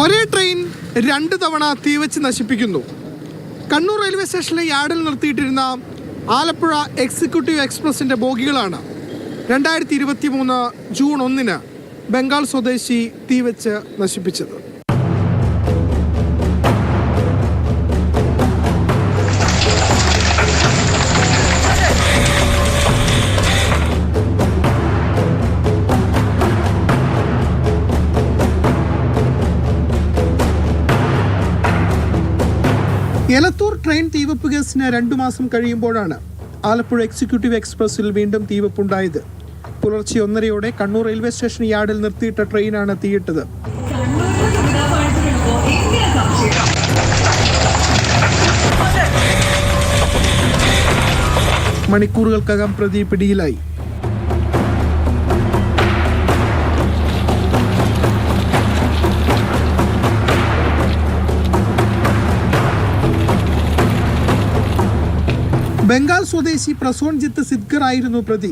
ഒരേ ട്രെയിൻ രണ്ട് തവണ തീവച്ച് നശിപ്പിക്കുന്നു. കണ്ണൂർ റെയിൽവേ സ്റ്റേഷനിലെ യാർഡിൽ നിർത്തിയിട്ടിരുന്ന ആലപ്പുഴ എക്സിക്യൂട്ടീവ് എക്സ്പ്രസിന്റെ ബോഗികളാണ് രണ്ടായിരത്തി ഇരുപത്തി മൂന്ന് ജൂൺ ഒന്നിന് ബംഗാൾ സ്വദേശി തീവച്ച് നശിപ്പിച്ചത്. എലത്തൂർ ട്രെയിൻ തീവപ്പ് കേസിന് രണ്ടു മാസം കഴിയുമ്പോഴാണ് ആലപ്പുഴ എക്സിക്യൂട്ടീവ് എക്സ്പ്രസിൽ വീണ്ടും തീവപ്പുണ്ടായത്. പുലർച്ചെ ഒന്നരയോടെ കണ്ണൂർ റെയിൽവേ സ്റ്റേഷൻ യാർഡിൽ നിർത്തിയിട്ട ട്രെയിനാണ് തീയിട്ടത്. മണിക്കൂറുകൾക്കകം പ്രതി പിടിയിലായി. ബംഗാൾ സ്വദേശി പ്രസോൺജിത്ത് സിദ്ഗർ ആയിരുന്നു പ്രതി.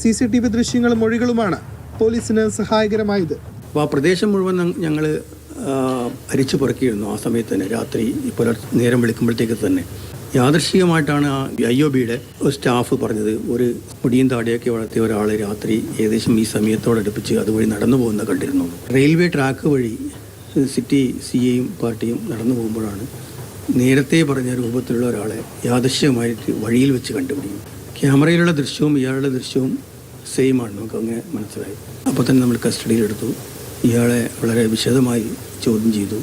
സി സി ടി വി ദൃശ്യങ്ങളും മൊഴികളുമാണ് പോലീസിന് സഹായകരമായത്. ആ പ്രദേശം മുഴുവൻ ഞങ്ങൾ അരിച്ചു പുറക്കിയിരുന്നു ആ സമയത്ത് തന്നെ രാത്രി ഇപ്പോൾ നേരം വിളിക്കുമ്പോഴത്തേക്ക് തന്നെ. യാദൃശികമായിട്ടാണ് ആ ഐ ഒ ബിയുടെ സ്റ്റാഫ് പറഞ്ഞത് ഒരു മുടിയും താടിയൊക്കെ വളർത്തിയ ഒരാൾ രാത്രി ഏകദേശം ഈ സമയത്തോടടുപ്പിച്ച് അതുവഴി നടന്നു പോകുന്ന കണ്ടിരുന്നു. റെയിൽവേ ട്രാക്ക് വഴി സിറ്റി സി എയും പാർട്ടിയും നടന്നു പോകുമ്പോഴാണ് നേരത്തെ പറഞ്ഞ രൂപത്തിലുള്ള ഒരാളെ യാദൃശ്യമായിട്ട് വഴിയിൽ വെച്ച് കണ്ടുപിടിക്കും. ക്യാമറയിലുള്ള ദൃശ്യവും ഇയാളുടെ ദൃശ്യവും സെയിം ആണ്. നമുക്ക് അങ്ങനെ മനസ്സിലായി. അപ്പോൾ തന്നെ നമ്മൾ കസ്റ്റഡിയിലെടുത്തു. ഇയാളെ വളരെ വിശദമായി ചോദ്യം ചെയ്തു.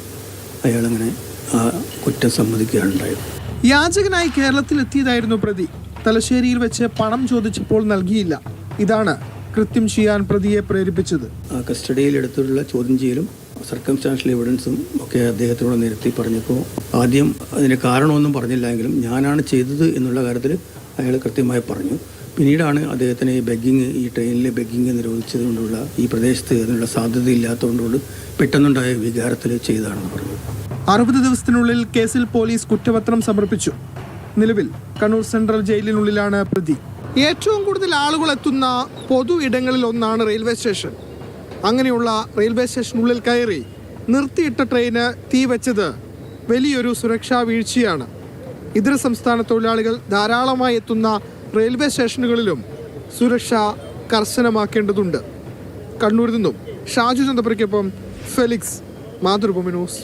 അയാളങ്ങനെ ആ കുറ്റം സമ്മതിക്കുകയാണ് ഉണ്ടായത് യാചകനായി കേരളത്തിൽ എത്തിയതായിരുന്നു പ്രതി. തലശ്ശേരിയിൽ വെച്ച് പണം ചോദിച്ചപ്പോൾ നൽകിയില്ല. ഇതാണ് കൃത്യം ചെയ്യാൻ പ്രതിയെ പ്രേരിപ്പിച്ചത്. ആ കസ്റ്റഡിയിൽ കസ്റ്റഡിയിലെടുത്തിട്ടുള്ള ചോദ്യം ചെയ്യലും സർക്കംസ്റ്റാൻഷ്യൽ എവിഡൻസും ഒക്കെ അദ്ദേഹത്തിനോട് നിരത്തി പറഞ്ഞപ്പോൾ ആദ്യം അതിന് കാരണമൊന്നും പറഞ്ഞില്ലെങ്കിലും ഞാനാണ് ചെയ്തത് എന്നുള്ള കാര്യത്തിൽ അയാൾ കൃത്യമായി പറഞ്ഞു. പിന്നീടാണ് അദ്ദേഹത്തിന് ഈ ബെഗ്ഗിങ് ഈ ട്രെയിനിൽ ബെഗ്ഗിങ് നിരോധിച്ചതുകൊണ്ടുള്ള ഈ പ്രദേശത്ത് അതിനുള്ള സാധ്യതയില്ലാത്തതുകൊണ്ട് പെട്ടെന്നുണ്ടായ വികാരത്തിൽ ചെയ്തതാണെന്ന് പറഞ്ഞു. അറുപത് ദിവസത്തിനുള്ളിൽ കേസിൽ പോലീസ് കുറ്റപത്രം സമർപ്പിച്ചു. നിലവിൽ കണ്ണൂർ സെൻട്രൽ ജയിലിനുള്ളിലാണ് പ്രതി. ഏറ്റവും കൂടുതൽ ആളുകൾ എത്തുന്ന പൊതു ഇടങ്ങളിൽ ഒന്നാണ് റെയിൽവേ സ്റ്റേഷൻ. അങ്ങനെയുള്ള റെയിൽവേ സ്റ്റേഷനുള്ളിൽ കയറി നിർത്തിയിട്ട ട്രെയിന് തീ വെച്ചത് വലിയൊരു സുരക്ഷാ വീഴ്ചയാണ്. ഇതര സംസ്ഥാന തൊഴിലാളികൾ ധാരാളമായി എത്തുന്ന റെയിൽവേ സ്റ്റേഷനുകളിലും സുരക്ഷ കർശനമാക്കേണ്ടതുണ്ട്. കണ്ണൂരിൽ നിന്നും ഷാജു ചന്ദ്രപ്പുരയ്ക്കൊപ്പം ഫെലിക്സ് മാതൃഭൂമി ന്യൂസ്.